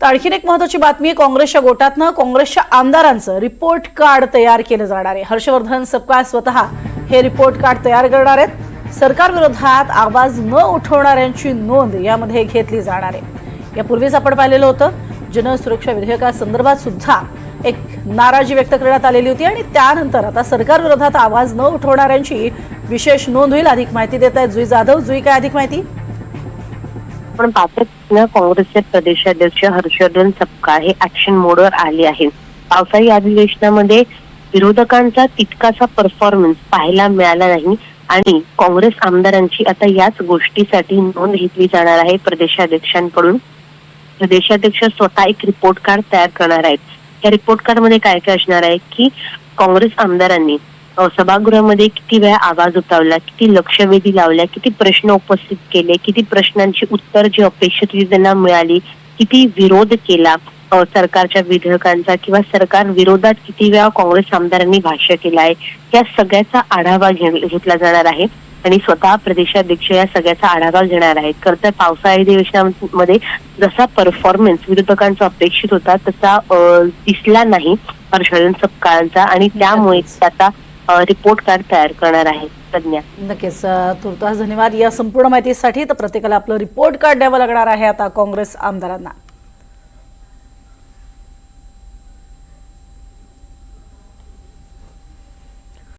तर आणखीन एक महत्वाची बातमी आहे काँग्रेसच्या गोटातनं काँग्रेसच्या आमदारांचं रिपोर्ट कार्ड तयार केलं जाणार आहे. हर्षवर्धन सपकाळ स्वतः हे रिपोर्ट कार्ड तयार करणार आहेत. सरकार विरोधात आवाज न उठवणाऱ्यांची नोंद यामध्ये घेतली जाणार आहे. यापूर्वीच आपण पाहिलेलं होतं जनसुरक्षा विधेयकासंदर्भात सुद्धा एक नाराजी व्यक्त करण्यात आलेली होती आणि त्यानंतर आता सरकार विरोधात आवाज न उठवणाऱ्यांची विशेष नोंद होईल अधिक माहिती देत आहेत जुई जाधव. जुई काय अधिक माहिती? आपण पाहतो ना काँग्रेसचे प्रदेशाध्यक्ष हर्षवर्धन सपकाळ हे ऍक्शन मोडवर आले आहेत पावसाळी अधिवेशनामध्ये विरोधकांचा तितकासा परफॉर्मन्स पाहायला मिळाला नाही आणि काँग्रेस आमदारांची आता याच गोष्टीसाठी नोंद घेतली जाणार आहे. प्रदेशाध्यक्षांकडून प्रदेशाध्यक्ष स्वतः एक रिपोर्ट कार्ड तयार करणार आहेत. या रिपोर्ट कार्डमध्ये काय काय असणार आहे की काँग्रेस आमदारांनी सभागृहामध्ये किती वेळा आवाज उठवला किती लक्षवेधी लावल्या किती प्रश्न उपस्थित केले किती प्रश्नांची उत्तर जी अपेक्षित त्यांना मिळाली किती विरोध केला सरकारच्या विधेयकांचा किंवा सरकार विरोधात किती वेळा काँग्रेस आमदारांनी भाष्य केलं आहे या सगळ्याचा आढावा घेतला जाणार आहे. आणि स्वतः प्रदेशाध्यक्ष या सगळ्याचा आढावा घेणार आहेत. खरं तर पावसाळी अधिवेशनामध्ये जसा परफॉर्मन्स विरोधकांचा अपेक्षित होता तसा दिसला नाही हर्षवर्धन सपकाळांचा. आणि त्यामुळे आता रिपोर्ट कार्ड तयार करणार आहे नक्कीच तुर्तास धन्यवाद. या संपूर्ण माहितीसाठी तर प्रत्येकाला आपलं रिपोर्ट कार्ड द्यावं लागणार आहे आता काँग्रेस आमदारांना.